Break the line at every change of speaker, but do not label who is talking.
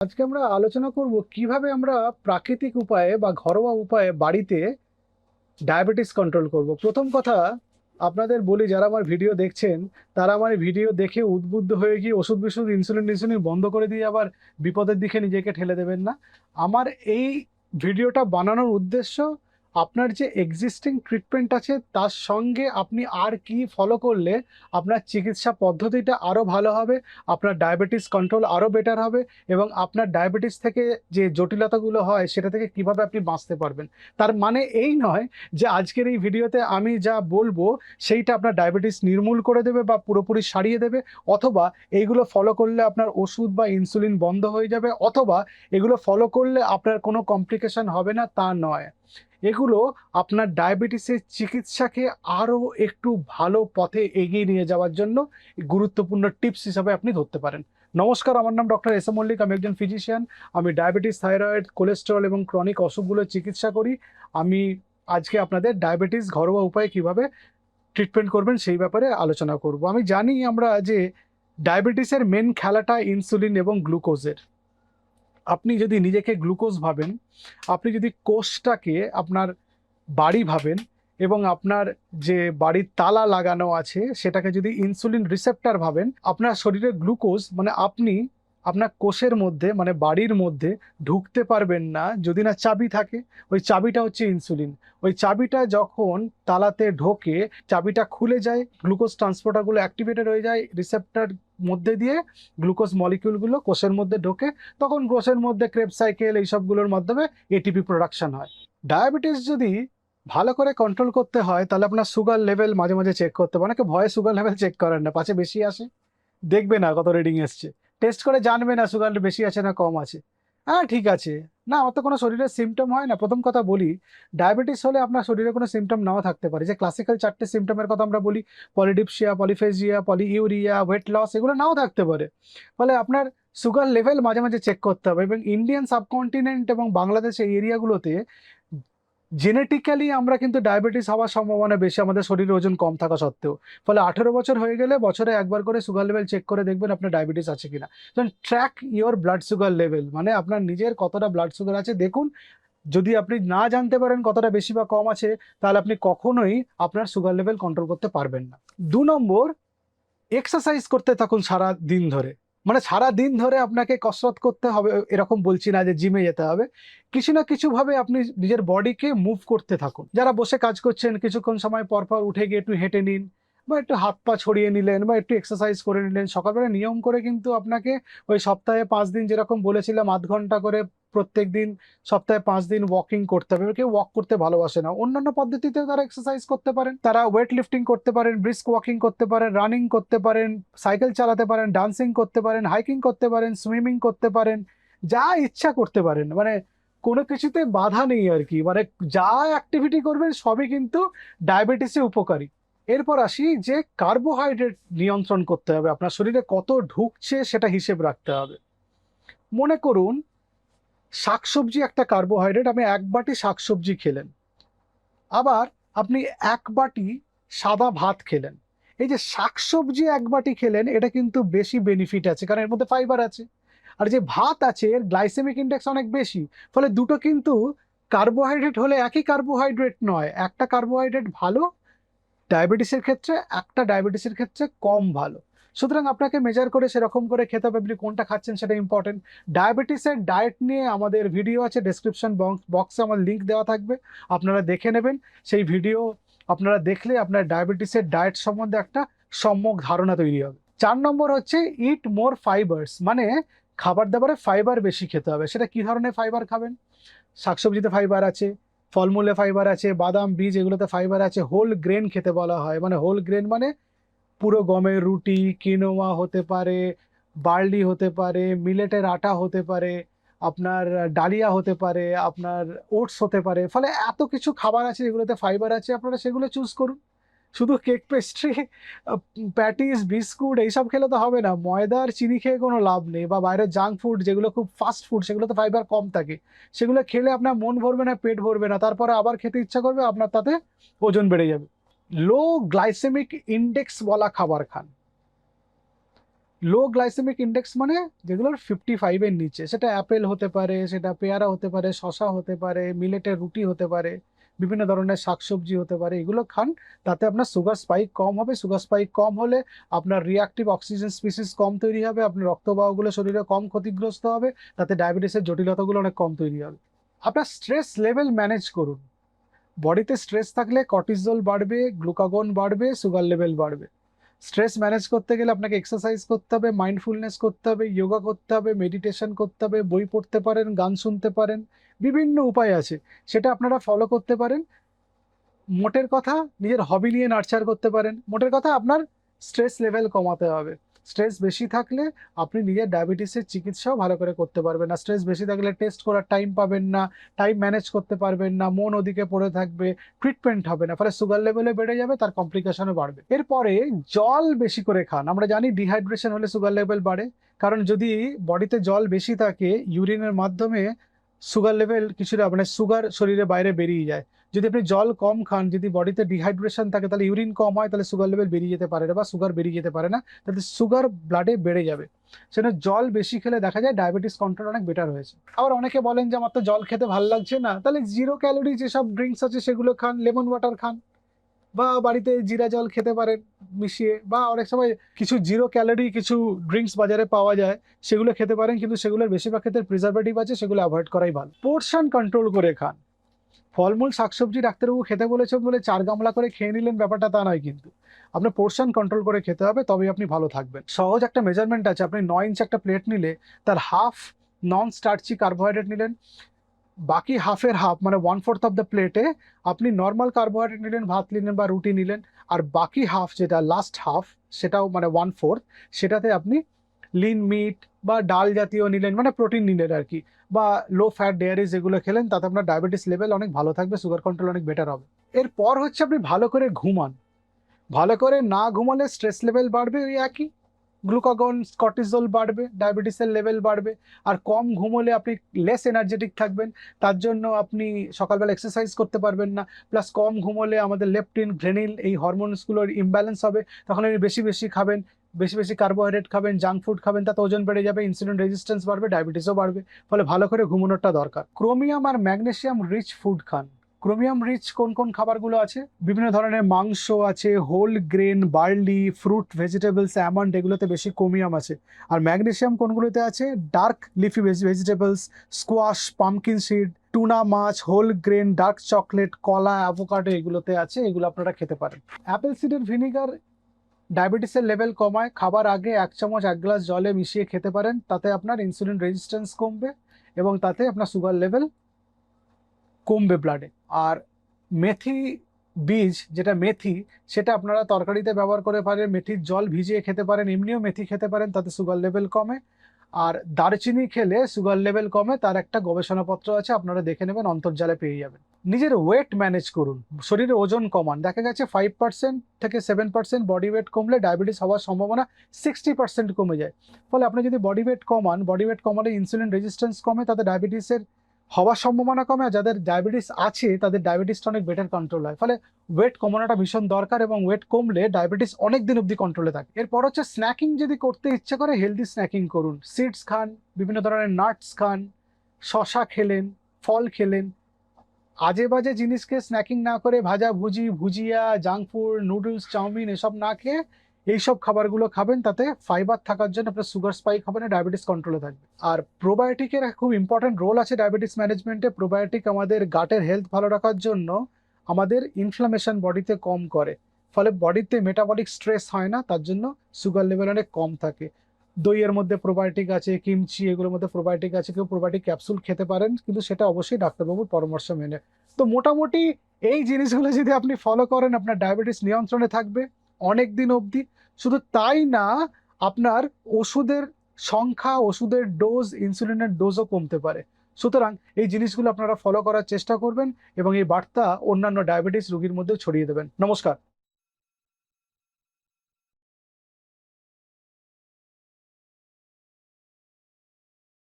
আজকে আমরা আলোচনা করব কীভাবে আমরা প্রাকৃতিক উপায়ে বা ঘরোয়া উপায়ে বাড়িতে ডায়াবেটিস কন্ট্রোল করব। প্রথম কথা, আপনাদের বলি, যারা আমার ভিডিও দেখছেন, তারা আমার ভিডিও দেখে উদ্বুদ্ধ হয়ে গিয়ে ওষুধ বিষুধ ইনসুলিন ইনসুলিন বন্ধ করে দিয়ে আবার বিপদের দিকে নিজেকে ঠেলে দেবেন না। আমার এই ভিডিওটা বানানোর উদ্দেশ্য আপনার যে এক্সিস্টিং ট্রিটমেন্ট আছে, তার সঙ্গে আপনি আর কি ফলো করলে আপনার চিকিৎসা পদ্ধতিটা আরও ভালো হবে, আপনার ডায়াবেটিস কন্ট্রোল আরও বেটার হবে এবং আপনার ডায়াবেটিস থেকে যে জটিলতাগুলো হয়, সেটা থেকে কীভাবে আপনি বাঁচতে পারবেন। তার মানে এই নয় যে আজকের এই ভিডিওতে আমি যা বলব, সেইটা আপনার ডায়াবেটিস নির্মূল করে দেবে বা পুরোপুরি সারিয়ে দেবে, অথবা এইগুলো ফলো করলে আপনার ওষুধ বা ইনসুলিন বন্ধ হয়ে যাবে, অথবা এগুলো ফলো করলে আপনার কোনো কমপ্লিকেশন হবে না, তা নয়। এগুলো আপনার ডায়াবেটিসের চিকিৎসাকে আরও একটু ভালো পথে এগিয়ে নিয়ে যাওয়ার জন্য গুরুত্বপূর্ণ টিপস হিসাবে আপনি ধরতে পারেন। নমস্কার, আমার নাম ডক্টর এস এম মল্লিক, আমি একজন ফিজিশিয়ান। আমি ডায়াবেটিস, থাইরয়েড, কোলেস্টেরল এবং ক্রনিক অসুখগুলোর চিকিৎসা করি। আমি আজকে আপনাদের ডায়াবেটিস ঘরোয়া উপায়ে কীভাবে ট্রিটমেন্ট করবেন সেই ব্যাপারে আলোচনা করব। আমি জানি আমরা যে ডায়াবেটিসের মেন খেলাটা ইনসুলিন এবং গ্লুকোজের। আপনি যদি নিজেকে গ্লুকোজ ভাবেন, আপনি যদি কোষটাকে আপনার বাড়ি ভাবেন এবং আপনার যে বাড়ির তালা লাগানো আছে, সেটাকে যদি ইনসুলিন রিসেপ্টার ভাবেন, আপনার শরীরে গ্লুকোজ মানে আপনি আপনার কোষের মধ্যে মানে বাড়ির মধ্যে ঢুকতে পারবেন না যদি না চাবি থাকে। ওই চাবিটা হচ্ছে ইনসুলিন ওই চাবিটা যখন তালাতে ঢোকে, চাবিটা খুলে যায় গ্লুকোজ ট্রান্সপোর্টারগুলো অ্যাক্টিভেটেড হয়ে যায় রিসেপ্টার মধ্যে দিয়ে গ্লুকোজ মলিকিউলগুলো কোষের মধ্যে ঢোকে, তখন কোষের মধ্যে ক্রেপ সাইকেল এইসবগুলোর মাধ্যমে এটিপি প্রোডাকশন হয়। ডায়াবেটিস যদি ভালো করে কন্ট্রোল করতে হয়, তাহলে আপনার সুগার লেভেল মাঝে মাঝে চেক করতে হবে অনেকে ভয়ে সুগার লেভেল চেক করেন না পাশে বেশি আসে। দেখবে না কত রিডিং এসছে। টেস্ট করে জানবে না সুগার বেশি আছে না কম আছে। হ্যাঁ ঠিক আছে। না অত কোনো শরীরের সিমটম হয় না। প্রথম কথা বলি ডায়াবেটিস হলে আপনার শরীরে কোনো সিমটম নাও থাকতে পারে। যে ক্লাসিক্যাল চারটে সিমটমের কথা আমরা বলি polydipsia polyphagia polyuria weight loss এগুলো নাও থাকতে পারে। ফলে আপনার সুগার লেভেল মাঝে মাঝে চেক করতে হবে এবং ইন্ডিয়ান সাবকন্টিনেন্ট এবং বাংলাদেশের এরিয়াগুলোতে জেনেটিক্যালি আমরা কিন্তু ডায়াবেটিস হওয়ার সম্ভাবনা বেশি, আমাদের শরীরে ওজন কম থাকা সত্ত্বেও। ফলে আঠেরো বছর হয়ে গেলে বছরে একবার করে সুগার লেভেল চেক করে দেখবেন আপনার ডায়াবেটিস আছে কিনা। Track your blood sugar level মানে আপনার নিজের কতটা ব্লাড সুগার আছে। দেখুন, যদি আপনি না জানতে পারেন কতটা বেশি বা কম আছে, তাহলে আপনি কখনোই আপনার সুগার লেভেল কন্ট্রোল করতে পারবেন না। দু নম্বর এক্সারসাইজ করতে থাকুন সারা দিন ধরে। মানে সারা দিন ধরে আপনাকে কসরত করতে হবে, এরকম বলছি না যে জিমে যেতে হবে। কিছু না কিছু ভাবে আপনি নিজের বডিকে মুভ করতে থাকুন। যারা বসে কাজ করছেন, কিছুক্ষণ সময় পরপর পর উঠে গিয়ে একটু হেঁটে নিন, বা একটু হাত পা ছড়িয়ে নিলেন, বা একটু এক্সারসাইজ করে নিলেন, সকালবেলা নিয়ম করে কিন্তু আপনাকে ওই সপ্তাহে পাঁচ দিন যেরকম বলেছিলাম, আধ ঘণ্টা করে প্রত্যেক দিন, সপ্তাহে পাঁচ দিন ওয়াকিং করতে হবে। কেউ ওয়াক করতে ভালোবাসে না। অন্যান্য পদ্ধতিতেও তারা এক্সারসাইজ করতে পারেন। তারা ওয়েট লিফটিং করতে পারেন ব্রিস্ক ওয়াকিং করতে পারেন রানিং করতে পারেন সাইকেল চালাতে পারেন ডান্সিং করতে পারেন হাইকিং করতে পারেন সুইমিং করতে পারেন, যা ইচ্ছা করতে পারেন। মানে কোনো কিছুতে বাধা নেই আর কি। মানে যা অ্যাক্টিভিটি করবেন সবই কিন্তু ডায়াবেটিসে উপকারী। এরপর আসি যে কার্বোহাইড্রেট নিয়ন্ত্রণ করতে হবে। আপনার শরীরে কত ঢুকছে সেটা হিসেব রাখতে হবে। মনে করুন শাকসবজি একটা কার্বোহাইড্রেট আপনি এক বাটি শাকসবজি খেলেন। আবার আপনি এক বাটি সাদা ভাত খেলেন। এই যে শাকসবজি এক বাটি খেলেন, এটা কিন্তু বেশি বেনিফিট আছে, কারণ এর মধ্যে ফাইবার আছে। আর যে ভাত আছে, এর গ্লাইসেমিক ইন্ডেক্স অনেক বেশি, ফলে দুটো কিন্তু কার্বোহাইড্রেট হলে একই কার্বোহাইড্রেট নয়। একটা কার্বোহাইড্রেট ভালো ডায়াবেটিসের ক্ষেত্রে, একটা ডায়াবেটিসের ক্ষেত্রে কম ভালো। সুতরাং আপনাকে মেজার করে সেরকম করে খেতে হবে আপনি কোনটা খাচ্ছেন সেটা ইম্পর্টেন্ট ডায়াবেটিসের ডায়েট নিয়ে আমাদের ভিডিও আছে ডেসক্রিপশন বক্সে আমার লিঙ্ক দেওয়া থাকবে। আপনারা দেখে নেবেন। সেই ভিডিও আপনারা দেখলে আপনার ডায়াবেটিসের ডায়েট সম্বন্ধে একটা সম্যক ধারণা তৈরি হবে। চার নম্বর হচ্ছে ইট মোর ফাইবার্স মানে খাবার দাবারে ফাইবার বেশি খেতে হবে। সেটা কি ধরনের ফাইবার খাবেন? শাকসবজিতে ফাইবার আছে, ফলমূলে ফাইবার আছে, বাদাম, বীজ এগুলোতে ফাইবার আছে হোল গ্রেন খেতে বলা হয়। মানে হোল গ্রেন মানে পুরো গমের রুটি কিনোয়া হতে পারে, বার্লি হতে পারে, মিলেটের আটা হতে পারে, আপনার ডালিয়া হতে পারে, আপনার ওটস হতে পারে, ফলে এত কিছু খাবার আছে, যেগুলোতে ফাইবার আছে, আপনারা সেগুলো চুজ করুন। শুধু কেক পেস্ট্রি প্যাটিস বিস্কুট এইসব খেলে তো হবে না। ময়দার চিনি খেয়ে কোনো লাভ নেই, বা বাইরের জাঙ্ক ফুড যেগুলো খুব ফাস্ট ফুড সেগুলোতে ফাইবার কম থাকে। সেগুলো খেলে আপনার মন ভরবে না, পেট ভরবে না, তারপরে আবার খেতে ইচ্ছা করবে, আপনার তাতে ওজন বেড়ে যাবে। লো গ্লাইসেমিক ইন্ডেক্স বলা খাবার খান লো গ্লাইসেমিক ইন্ডেক্স মানে যেগুলোর ফিফটি ফাইভের নিচে। সেটা অ্যাপেল হতে পারে, সেটা পেয়ারা হতে পারে শশা হতে পারে মিলেটের রুটি হতে পারে, বিভিন্ন ধরনের শাকসবজি হতে পারে, এগুলো খান। তাতে আপনার সুগার স্পাইক কম হবে। সুগার স্পাইক কম হলে আপনার রিয়াক্টিভ অক্সিজেন স্পিসিস কম তৈরি হবে, আপনার রক্তবাহগুলো শরীরে কম ক্ষতিগ্রস্ত হবে, তাতে ডায়াবেটিসের জটিলতাগুলো অনেক কম তৈরি হবে। আপনার স্ট্রেস লেভেল ম্যানেজ করুন। বডিতে স্ট্রেস থাকলে কর্টিজল বাড়বে, গ্লুকাগন বাড়বে, সুগার লেভেল বাড়বে। স্ট্রেস ম্যানেজ করতে গেলে আপনাকে এক্সারসাইজ করতে হবে, মাইন্ডফুলনেস করতে হবে যোগা করতে হবে, মেডিটেশন করতে হবে, বই পড়তে পারেন, গান শুনতে পারেন, বিভিন্ন উপায় আছে। সেটা আপনারা ফলো করতে পারেন। মোটের কথা নিজের হবি নিয়ে নার্চার করতে পারেন। মোটের কথা আপনার স্ট্রেস লেভেল কমাতে হবে। স্ট্রেস বেশি থাকলে আপনি নিজের ডায়াবেটিসের চিকিৎসাও ভালো করে করতে পারবেন না। স্ট্রেস বেশি থাকলে টেস্ট করার টাইম পাবেন না টাইম ম্যানেজ করতে পারবেন না, মন ওদিকে পড়ে থাকবে ট্রিটমেন্ট হবে না, ফলে সুগার লেভেলে বেড়ে যাবে, তার কমপ্লিকেশনও বাড়বে। এরপরে জল বেশি করে খান। আমরা জানি ডিহাইড্রেশন হলে সুগার লেভেল বাড়ে, কারণ যদি বডিতে জল বেশি থাকে ইউরিনের মাধ্যমে সুগার লেভেল কিছুটা মানে সুগার শরীরে বাইরে বেরিয়ে যায়। যদি আপনি জল কম খান, যদি বডিতে ডিহাইড্রেশন থাকে, তাহলে ইউরিন কম হয়, তাহলে সুগার লেভেল বেরিয়ে যেতে পারে না বা সুগার বেরিয়ে যেতে পারে না, তাহলে সুগার ব্লাডে বেড়ে যাবে। সেটা জল বেশি খেলে দেখা যায় ডায়াবেটিস কন্ট্রোল অনেক বেটার হয়েছে। আবার অনেকে বলেন যে, আমার তো জল খেতে ভালো লাগছে না। তাহলে জিরো ক্যালোরি যেসব ড্রিঙ্কস আছে, সেগুলো খান লেমন ওয়াটার খান, বা বাড়িতে জিরা জল খেতে পারেন মিশিয়ে, বা অনেক সময় কিছু জিরো ক্যালোরি কিছু ড্রিঙ্কস বাজারে পাওয়া যায়, সেগুলো খেতে পারেন, কিন্তু সেগুলোর বেশিরভাগ ক্ষেত্রে প্রিজারভেটিভ আছে, সেগুলো অ্যাভয়েড করাই ভালো। পোর্শন কন্ট্রোল করে খান। ফলমূল, শাকসবজি ডাক্তারবাবু খেতে বলেছেন বলে চার গামলা করে খেয়ে নিলেন, ব্যাপারটা তা নয় কিন্তু। আপনার পোর্শন কন্ট্রোল করে খেতে হবে, তবেই আপনি ভালো থাকবেন। সহজ একটা মেজারমেন্ট আছে, আপনি নয় ইঞ্চ একটা প্লেট নিলে তার হাফ নন স্টার্চি কার্বোহাইড্রেট নিলেন, বাকি হাফের হাফ মানে ওয়ান ফোর্থ অফ দ্য প্লেটে আপনি নর্মাল কার্বোহাইড্রেট নিলেন, ভাত নিলেন বা রুটি নিলেন, আর বাকি হাফ যেটা লাস্ট হাফ সেটাও মানে ওয়ান ফোর্থ সেটাতে আপনি লিন মিট বা ডাল জাতীয় নিলেন মানে প্রোটিন নিলেন আর কি, বা লো ফ্যাট ডেয়ারি যেগুলো খেলেন, তাতে আপনার ডায়াবেটিস লেভেল অনেক ভালো থাকবে সুগার কন্ট্রোল অনেক বেটার হবে। এরপর হচ্ছে আপনি ভালো করে ঘুমান। ভালো করে না ঘুমালে স্ট্রেস লেভেল বাড়বে, ওই একই। গ্লুকাগন কর্টিজল বাড়বে ডায়াবেটিসের লেভেল বাড়বে, আর কম ঘুমোলে আপনি লেস এনার্জেটিক থাকবেন, তার জন্য আপনি সকালবেলা এক্সারসাইজ করতে পারবেন না প্লাস কম ঘুমোলে আমাদের লেপটিন গ্রেনিল এই হরমোনসগুলোর ইমব্যালেন্স হবে, তখন আপনি বেশি বেশি খাবেন বেশি বেশি কার্বোহাইড্রেট খাবেন জাঙ্ক ফুড খাবেন, তাতে ওজন বেড়ে যাবে ইনসুলিন রেজিস্ট্যান্স বাড়বে ডায়াবেটিসও বাড়বে, ফলে ভালো করে ঘুমানোটা দরকার। ক্রোমিয়াম আর ম্যাগনেসিয়াম রিচ ফুড খান। ক্রোমিয়াম রিচ কোন কোন খাবারগুলো আছে? বিভিন্ন ধরনের মাংস আছে whole grain barley fruit vegetables almond এগুলোতে বেশি ক্রোমিয়াম আছে। আর ম্যাগনেসিয়াম কোনগুলোতে আছে? Dark leafy vegetables squash pumpkin seed tuna মাছ হোল গ্রেন ডার্ক চকলেট কলা অ্যাভোকাডো এগুলোতে আছে, এগুলো আপনারা খেতে পারেন। অ্যাপেল সিডের ভিনিগার ডায়াবেটিসের লেভেল কমায়, খাবার আগে এক চামচ, এক গ্লাস জলে মিশিয়ে খেতে পারেন, তাতে আপনার ইনসুলিন রেজিস্ট্যান্স কমবে এবং তাতে আপনার সুগার লেভেল কমবে ব্লাডে আর মেথি বীজ, যেটা মেথি, সেটা আপনারা তরকারিতে ব্যবহার করে পারেন, মেথির জল ভিজিয়ে খেতে পারেন, এমনিও মেথি খেতে পারেন, তাতে সুগার লেভেল কমে। আর দারচিনি খেলে সুগার লেভেল কমে, তার একটা গবেষণাপত্র আছে, আপনারা দেখে নেবেন, অন্তর্জালে পেয়ে যাবেন। নিজের ওয়েট ম্যানেজ করুন শরীরে ওজন কমান। দেখা গেছে ফাইভ পার্সেন্ট থেকে সেভেন পার্সেন্ট বডি ওয়েট কমলে ডায়াবেটিস হওয়ার সম্ভাবনা সিক্সটি পার্সেন্ট কমে যায়। ফলে আপনি যদি বডি ওয়েট কমান বডি ওয়েট কমালে ইনসুলিন রেজিস্ট্যান্স কমে, তাতে ডায়াবেটিসের হওয়ার সম্ভাবনা কমে যাদের ডায়াবেটিস আছে, তাদের ডায়াবেটিসটা অনেক বেটার কন্ট্রোল হয়। ফলে ওয়েট কমানোটা ভীষণ দরকার এবং ওয়েট কমলে ডায়াবেটিস অনেক দিন অবধি কন্ট্রোলে থাকে। এরপর হচ্ছে স্ন্যাকিং যদি করতে ইচ্ছে করে হেলদি স্ন্যাকিং করুন। সিডস খান, বিভিন্ন ধরনের নাটস খান শশা খেলেন, ফল খেলেন। আজে বাজে জিনিসকে স্ন্যাকিং না করে ভাজা ভুজি bhujia junk food noodles chow mein এসব না খেয়ে এইসব খাবারগুলো খাবেন, তাতে ফাইবার থাকার জন্য আপনার সুগার স্পাইক হবে না ডায়াবেটিস কন্ট্রোলে থাকবে। আর প্রোবায়োটিকের খুব ইম্পর্টেন্ট রোল আছে ডায়াবেটিস ম্যানেজমেন্টে প্রোবায়োটিক আমাদের গাটের হেলথ ভালো রাখার জন্য আমাদের ইনফ্লামেশন বডিতে কম করে। ফলে বডিতে মেটাবলিক স্ট্রেস হয় না, তার জন্য সুগার লেভেল অনেক কম থাকে। দইয়ের মধ্যে প্রোবায়োটিক আছে কিমচি এগুলোর মধ্যে প্রোবায়োটিক আছে, কেউ প্রোবায়োটিক ক্যাপসুল খেতে পারেন, কিন্তু সেটা অবশ্যই ডাক্তারবাবুর পরামর্শ মেনে। তো মোটামুটি এই জিনিসগুলো যদি আপনি ফলো করেন, আপনার ডায়াবেটিস নিয়ন্ত্রণে থাকবে। অনেক দিন অবধি। শুধু তাই না, আপনার ওষুধের সংখ্যা, ওষুধের ডোজ ইনসুলিনের ডোজও কমতে পারে। সুতরাং এই জিনিসগুলো আপনারা ফলো করার চেষ্টা করবেন এবং এই বার্তা অন্যান্য ডায়াবেটিস রোগীর মধ্যে ছড়িয়ে দেবেন। নমস্কার।